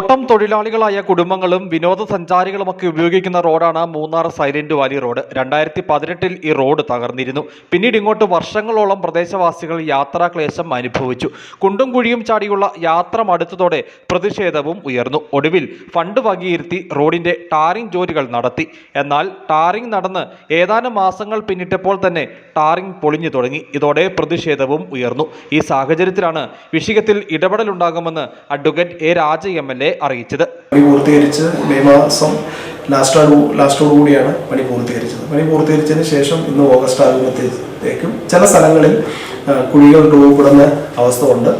തോട്ടം തൊഴിലാളികളായ കുടുംബങ്ങളും വിനോദസഞ്ചാരികളുമൊക്കെ ഉപയോഗിക്കുന്ന റോഡാണ് മൂന്നാർ സൈലന്റ് വാലി റോഡ്. രണ്ടായിരത്തി പതിനെട്ടിൽ ഈ റോഡ് തകർന്നിരുന്നു. പിന്നീട് ഇങ്ങോട്ട് വർഷങ്ങളോളം പ്രദേശവാസികൾ യാത്രാക്ലേശം അനുഭവിച്ചു. കുണ്ടും കുഴിയും ചാടിയുള്ള യാത്ര മടുത്തതോടെ പ്രതിഷേധവും ഉയർന്നു. ഒടുവിൽ ഫണ്ട് വകയിരുത്തി റോഡിന്റെ ടാറിംഗ് ജോലികൾ നടത്തി. എന്നാൽ ടാറിംഗ് നടന്ന് ഏതാനും മാസങ്ങൾ പിന്നിട്ടപ്പോൾ തന്നെ ടാറിംഗ് പൊളിഞ്ഞു തുടങ്ങി. ഇതോടെ പ്രതിഷേധവും ഉയർന്നു. ഈ സാഹചര്യത്തിലാണ് വിഷയത്തിൽ ഇടപെടലുണ്ടാകുമെന്ന് advocate A Raja M L A അറിയിച്ചത്. പണി പൂർത്തീകരിച്ച് മെയ് മാസം ലാസ്റ്റോട് കൂടിയാണ് പണി പൂർത്തീകരിച്ചത്. പണി പൂർത്തീകരിച്ചതിന് ശേഷം ഇന്ന് ഓഗസ്റ്റ് ആകുമ്പോഴത്തേക്കും ചില സ്ഥലങ്ങളിൽ കുഴികൾ രൂപപ്പെടുന്ന അവസ്ഥ ഉണ്ട്.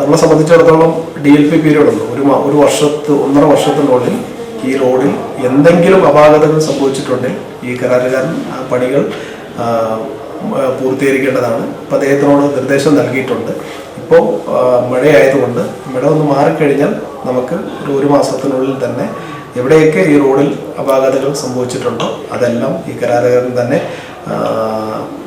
നമ്മളെ സംബന്ധിച്ചിടത്തോളം ഡി എൽ പി പീരീഡ് ഉണ്ട് ഒരു ഒരു വർഷത്ത് ഒന്നര വർഷത്തിനുള്ളിൽ ഈ റോഡിൽ എന്തെങ്കിലും അപാകതകൾ സംഭവിച്ചിട്ടുണ്ടെങ്കിൽ ഈ കരാറുകാരൻ പണികൾ പൂർത്തീകരിക്കേണ്ടതാണ്. അപ്പോൾ അദ്ദേഹത്തിനോട് നിർദ്ദേശം നൽകിയിട്ടുണ്ട്. ഇപ്പോൾ മഴയായതുകൊണ്ട് മഴ ഒന്ന് മാറിക്കഴിഞ്ഞാൽ നമുക്ക് ഒരു ഒരു മാസത്തിനുള്ളിൽ തന്നെ എവിടെയൊക്കെ ഈ റോഡിൽ അപാകതകൾ സംഭവിച്ചിട്ടുണ്ടോ അതെല്ലാം ഈ കരാറുകാരൻ തന്നെ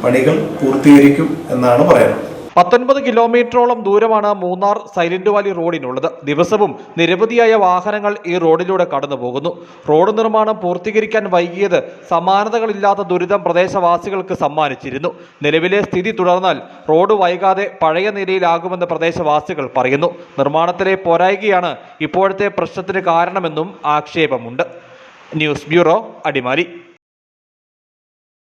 പണികൾ പൂർത്തീകരിക്കും എന്നാണ് പറയുന്നത്. പത്തൊൻപത് കിലോമീറ്ററോളം ദൂരമാണ് മൂന്നാർ സൈലന്റ് വാലി റോഡിനുള്ളത്. ദിവസവും നിരവധിയായ വാഹനങ്ങൾ ഈ റോഡിലൂടെ കടന്നു പോകുന്നു. റോഡ് നിർമ്മാണം പൂർത്തീകരിക്കാൻ വൈകിയത് സമാനതകളില്ലാത്ത ദുരിതം പ്രദേശവാസികൾക്ക് സമ്മാനിച്ചിരുന്നു. നിലവിലെ സ്ഥിതി തുടർന്നാൽ റോഡ് വൈകാതെ പഴയ നിലയിലാകുമെന്ന് പ്രദേശവാസികൾ പറയുന്നു. നിർമ്മാണത്തിലെ പോരായികയാണ് ഇപ്പോഴത്തെ പ്രശ്നത്തിന് കാരണമെന്നും ആക്ഷേപമുണ്ട്. News bureau Adimali.